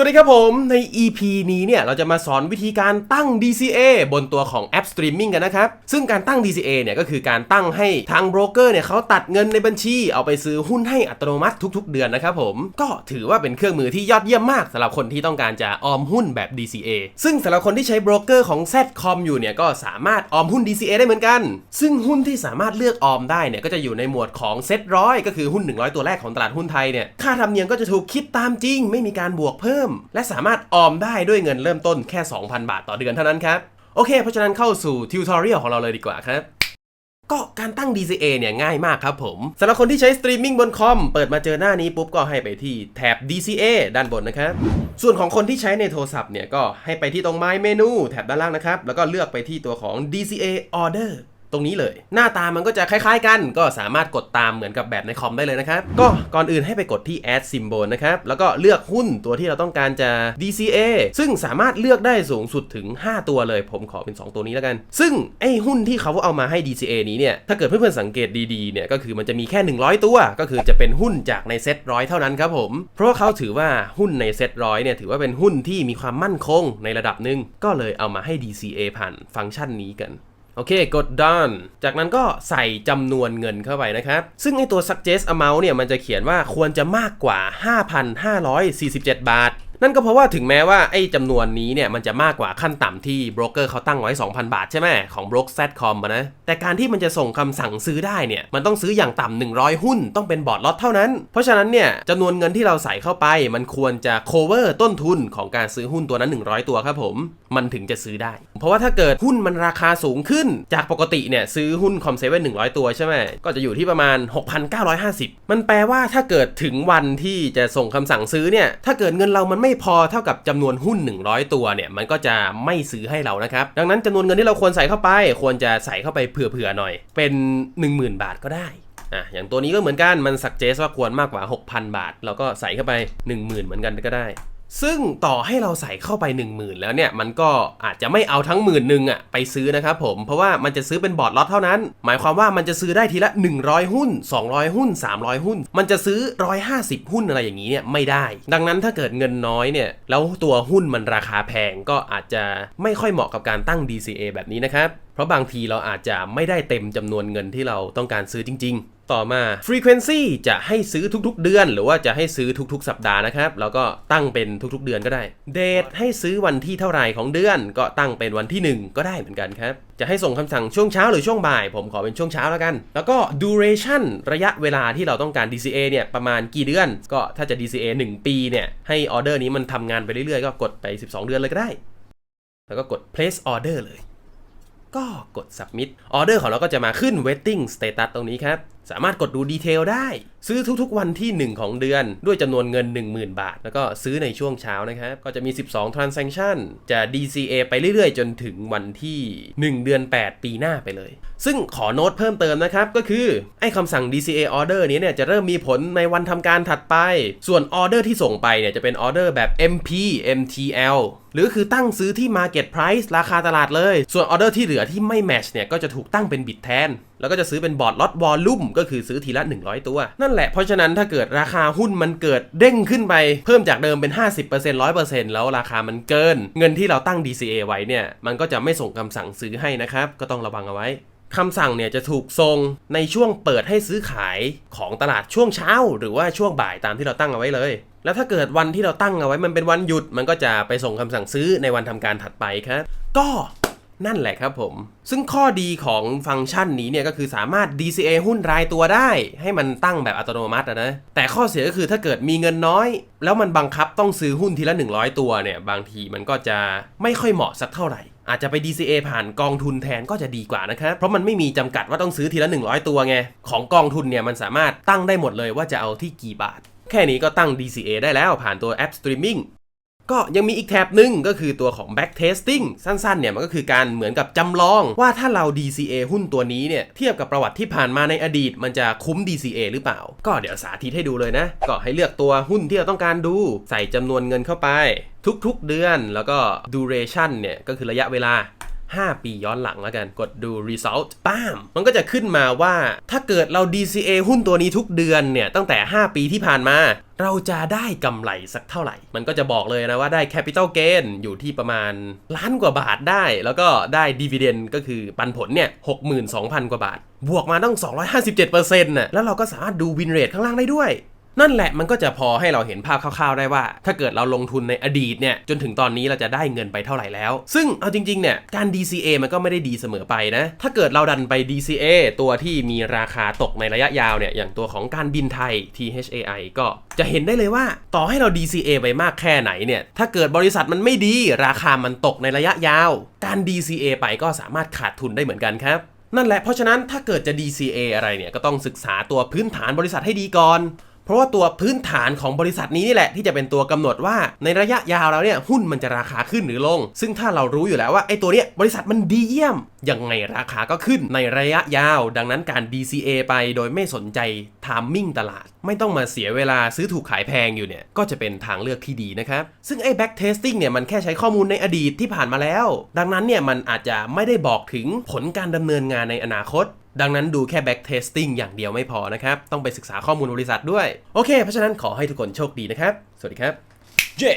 สวัสดีครับผมใน EP นี้เนี่ยเราจะมาสอนวิธีการตั้ง DCA บนตัวของแอป Streaming กันนะครับ ซึ่งการตั้ง DCA เนี่ยก็คือการตั้งให้ทางโบรกเกอร์เนี่ยเขาตัดเงินในบัญชี เอาไปซื้อหุ้นให้อัตโนมัติทุก ๆ เดือนนะครับผมก็ถือว่าเป็นเครื่องมือที่ยอดเยี่ยมมากสำหรับคนที่ต้องการจะออมหุ้นแบบ DCA ซึ่งสำหรับคนที่ใช้โบรกเกอร์ของ Zcom อยู่เนี่ยก็สามารถออมหุ้น DCA ได้เหมือนกัน ซึ่งหุ้นที่สามารถเลือกออมได้เนี่ยก็จะอยู่ในหมวดของเซ็ตร้อยก็คือหุ้น 100 ตัวแรกของตลาดหุ้นไทยเนี่ยค่าธรรมเนียมก็จะถูกคิดตามจริง ไม่มีการบวกเพิ่มและสามารถออมได้ด้วยเงินเริ่มต้นแค่ 2,000 บาทต่อเดือนเท่านั้นครับโอเค เพราะฉะนั้นเข้าสู่ทิวทอเรียลของเราเลยดีกว่าครับก็การตั้ง DCA เนี่ยง่ายมากครับผมสำหรับคนที่ใช้สตรีมมิ่งบนคอม เปิดมาเจอหน้านี้ปุ๊บก็ให้ไปที่แท็บ DCA ด้านบนนะครับ ส่วนของคนที่ใช้ในโทรศัพท์เนี่ยก็ให้ไปที่ตรง My Menu แท็บด้านล่างนะครับ แล้วก็เลือกไปที่ตัวของ DCA Order ตรงนี้เลย หน้าตามันก็จะคล้ายๆกัน ก็สามารถกดตามเหมือนกับแบบในคอมได้เลยนะครับ ก็ก่อนอื่นให้ไปกดที่ add symbol นะครับ แล้วก็เลือกหุ้นตัวที่เราต้องการจะ DCA ซึ่งสามารถเลือกได้สูงสุดถึง 5 ตัวเลย ผมขอเป็น 2 ตัวนี้แล้วกัน ซึ่งไอ้หุ้นที่เขาเอามาให้ DCA นี้เนี่ย ถ้าเกิดเพื่อนๆสังเกตดีๆเนี่ย ก็คือมันจะมีแค่ 100 ตัว ก็คือจะเป็นหุ้นจากในเซ็ตร้อยเท่านั้นครับผม เพราะว่าเขาถือว่าหุ้นในเซ็ตร้อยเนี่ยถือว่าเป็นหุ้นที่มีความมั่นคงในระดับหนึ่งก็เลยเอามาให้ DCA ผ่านฟังก์ชันนี้กัน โอเค กด done จากนั้นก็ใส่จำนวนเงินเข้าไปนะครับ ซึ่งไอตัว suggest amount เนี่ยมันจะเขียนว่าควรจะมากกว่า 5,547 บาท นั่นก็เพราะว่าถึงแม้ว่าไอ้จำนวนนี้เนี่ยมันจะมากกว่าขั้นต่ำที่โบรกเกอร์เขาตั้งไว้ 2,000 บาทใช่ไหมของ b r o k e z c o m อะนะ แต่การที่มันจะส่งคำสั่งซื้อได้เนี่ยมันต้องซื้ออย่างต่ำ100 หุ้นต้องเป็นบอร์ดล็อตเท่านั้น เพราะฉะนั้นเนี่ยจำนวนเงินที่เราใส่เข้าไป มันควรจะ cover ต้นทุนของการซื้อหุ้นตัวนั้น 100 ตัวครับผม มันถึงจะซื้อได้ เพราะว่าถ้าเกิดหุ้นมันราคาสูงขึ้น จากปกติเนี่ยซื้อหุ้นคอมเซเว่น100 ตัวใช่ไหมก็จะอยู่ที่ประมาณ 6,950 มันแปลว่าถ้าเกิดถึงวันที่จะส่งคำสั่งซื้อเนี่ยถ้าเกิดเงินเรามันไม่พอเท่ากับจำนวนหุ้น 100 ตัวเนี่ยมันก็จะไม่ซื้อให้เรานะครับ ดังนั้นจำนวนเงินที่เราควรใส่เข้าไป ควรจะใส่เข้าไปเผื่อๆหน่อย เป็น 10,000 บาทก็ได้อะอย่างตัวนี้ก็เหมือนกันมันสักเจสว่าควรมากกว่า 6,000 บาท เราก็ใส่เข้าไป 10,000 เหมือนกันก็ได้ ซึ่งต่อให้เราใส่เข้าไป 10,000 แล้วเนี่ย มันก็อาจจะไม่เอาทั้งหมื่นหนึ่งอะไปซื้อนะครับผม เพราะว่ามันจะซื้อเป็นบอร์ดล็อตเท่านั้น หมายความว่ามันจะซื้อได้ทีละ 100 หุ้น 200 หุ้น 300 หุ้น มันจะซื้อ 150 หุ้นอะไรอย่างนี้เนี่ยไม่ได้ ดังนั้นถ้าเกิดเงินน้อยเนี่ยแล้วตัวหุ้นมันราคาแพงก็อาจจะไม่ค่อยเหมาะกับการตั้ง DCA แบบนี้นะครับเพราะบางทีเราอาจจะไม่ได้เต็มจำนวนเงินที่เราต้องการซื้อจริง ๆ ต่อมา frequency จะให้ซื้อทุกๆ เดือน หรือว่าจะให้ซื้อทุกๆ สัปดาห์นะครับ แล้วก็ตั้งเป็นทุกๆ เดือนก็ได้ date ให้ซื้อวันที่เท่าไหร่ของเดือน ก็ตั้งเป็นวันที่ 1 ก็ได้เหมือนกันครับ จะให้ส่งคำสั่งช่วงเช้าหรือช่วงบ่าย ผมขอเป็นช่วงเช้าแล้วกัน แล้วก็ duration ระยะเวลาที่เราต้องการ DCA เนี่ยประมาณกี่เดือน ก็ถ้าจะ DCA 1 ปีเนี่ยให้ออเดอร์นี้มันทำงานไปเรื่อยๆ ก็กดไป 12 เดือนเลยก็ได้ แล้วก็กด place order เลยก็กด submit ออเดอร์ของเราก็จะมาขึ้น waiting status ตรงนี้ครับ สามารถกดดูดีเทลได้ ซื้อทุกๆวันที่ 1 ของเดือน ด้วยจำนวนเงิน 10,000 บาท แล้วก็ซื้อในช่วงเช้านะครับ ก็จะมี 12 transaction จะ DCA ไปเรื่อยๆ จนถึงวันที่ 1 เดือน 8 ปีหน้าไปเลย ซึ่งขอโน้ตเพิ่มเติมนะครับ ก็คือ ไอ้คำสั่ง DCA order นี้เนี่ยจะเริ่มมีผลในวันทำการถัดไป ส่วนออเดอร์ที่ส่งไปเนี่ยจะเป็นออเดอร์แบบ MP MTL หรือคือตั้งซื้อที่ Market Price ราคาตลาดเลย ส่วนออเดอร์ที่เหลือที่ไม่แมชเนี่ยก็จะถูกตั้งเป็นบิดแทน แล้วก็จะซื้อเป็นบอร์ดล็อตวอลลุ่มก็คือซื้อทีละ 100 ตัว นั่นแหละเพราะฉะนั้นถ้าเกิดราคาหุ้นมันเกิดเด้งขึ้นไป เพิ่มจากเดิมเป็น 50% 100%แล้วราคามันเกิน เงินที่เราตั้ง DCA ไว้เนี่ย มันก็จะไม่ส่งคำสั่งซื้อให้นะครับ ก็ต้องระวังเอาไว้คำสั่งเนี่ยจะถูกส่งในช่วงเปิดให้ซื้อขายของตลาดช่วงเช้า หรือว่าช่วงบ่ายตามที่เราตั้งเอาไว้เลย แล้วถ้าเกิดวันที่เราตั้งเอาไว้มันเป็นวันหยุด มันก็จะไปส่งคำสั่งซื้อในวันทำการถัดไปครับก็ นั่นแหละครับผม ซึ่งข้อดีของฟังก์ชันนี้เนี่ยก็คือสามารถ DCA หุ้นรายตัวได้ ให้มันตั้งแบบอัตโนมัตินะ แต่ข้อเสียก็คือถ้าเกิดมีเงินน้อย แล้วมันบังคับต้องซื้อหุ้นทีละ 100 ตัวเนี่ย บางทีมันก็จะไม่ค่อยเหมาะสักเท่าไหร่อาจจะไป DCA ผ่านกองทุนแทนก็จะดีกว่านะครับ เพราะมันไม่มีจำกัดว่าต้องซื้อทีละ 100 ตัวไง ของกองทุนเนี่ยมันสามารถตั้งได้หมดเลยว่าจะเอาที่กี่บาท แค่นี้ก็ตั้ง DCA ได้แล้วผ่านตัวแอป Streaming ก็ยังมีอีกแถบหนึ่งก็คือตัวของ back testing สั้นๆเนี่ยมันก็คือการเหมือนกับจำลองว่าถ้าเรา DCA หุ้นตัวนี้เนี่ยเทียบกับประวัติที่ผ่านมาในอดีต มันจะคุ้ม DCA หรือเปล่า ก็เดี๋ยวสาธิตให้ดูเลยนะ ก็ให้เลือกตัวหุ้นที่เราต้องการดู ใส่จำนวนเงินเข้าไป ทุกๆเดือนแล้วก็ duration เนี่ยก็คือระยะเวลา 5 ปีย้อนหลังแล้วกัน กดดู result ป้าม มันก็จะขึ้นมาว่า ถ้าเกิดเรา DCA หุ้นตัวนี้ทุกเดือนเนี่ย ตั้งแต่ 5 ปีที่ผ่านมา เราจะได้กำไรสักเท่าไหร่ มันก็จะบอกเลยนะว่าได้ capital gain อยู่ที่ประมาณล้านกว่าบาทได้ แล้วก็ได้ dividend ก็คือปันผลเนี่ย62,000 กว่าบาท บวกมาต้อง 257%น่ะแล้วเราก็สามารถดู win rate ข้างล่างได้ด้วย นั่นแหละมันก็จะพอให้เราเห็นภาพคร่าวๆได้ว่า ถ้าเกิดเราลงทุนในอดีตเนี่ยจนถึงตอนนี้เราจะได้เงินไปเท่าไหร่แล้ว ซึ่งเอาจริงๆเนี่ยการ DCA มันก็ไม่ได้ดีเสมอไปนะ ถ้าเกิดเราดันไป DCA ตัวที่มีราคาตกในระยะยาวเนี่ยอย่างตัวของการบินไทย THAI ก็จะเห็นได้เลยว่า ต่อให้เรา DCA ไปมากแค่ไหนเนี่ยถ้าเกิดบริษัทมันไม่ดี ราคามันตกในระยะยาว การ DCA ไปก็สามารถขาดทุนได้เหมือนกันครับนั่นแหละ เพราะฉะนั้นถ้าเกิดจะ DCA อะไรเนี่ย ก็ต้องศึกษาตัวพื้นฐานบริษัทให้ดีก่อน เพราะว่าตัวพื้นฐานของบริษัทนี้นี่แหละที่จะเป็นตัวกำหนดว่าในระยะยาวแล้วเนี่ยหุ้นมันจะราคาขึ้นหรือลง ซึ่งถ้าเรารู้อยู่แล้วว่าไอ้ตัวเนี้ยบริษัทมันดีเยี่ยมยังไงราคาก็ขึ้นในระยะยาว ดังนั้นการ DCA ไปโดยไม่สนใจไทมมิ่งตลาด ไม่ต้องมาเสียเวลาซื้อถูกขายแพงอยู่เนี่ย ก็จะเป็นทางเลือกที่ดีนะครับ ซึ่งไอ้ back testing เนี่ยมันแค่ใช้ข้อมูลในอดีตที่ผ่านมาแล้ว ดังนั้นเนี่ยมันอาจจะไม่ได้บอกถึงผลการดำเนินงานในอนาคต ดังนั้นดูแค่ back testing อย่างเดียวไม่พอนะครับ ต้องไปศึกษาข้อมูลบริษัทด้วย โอเค เพราะฉะนั้นขอให้ทุกคนโชคดีนะครับ สวัสดีครับ เย้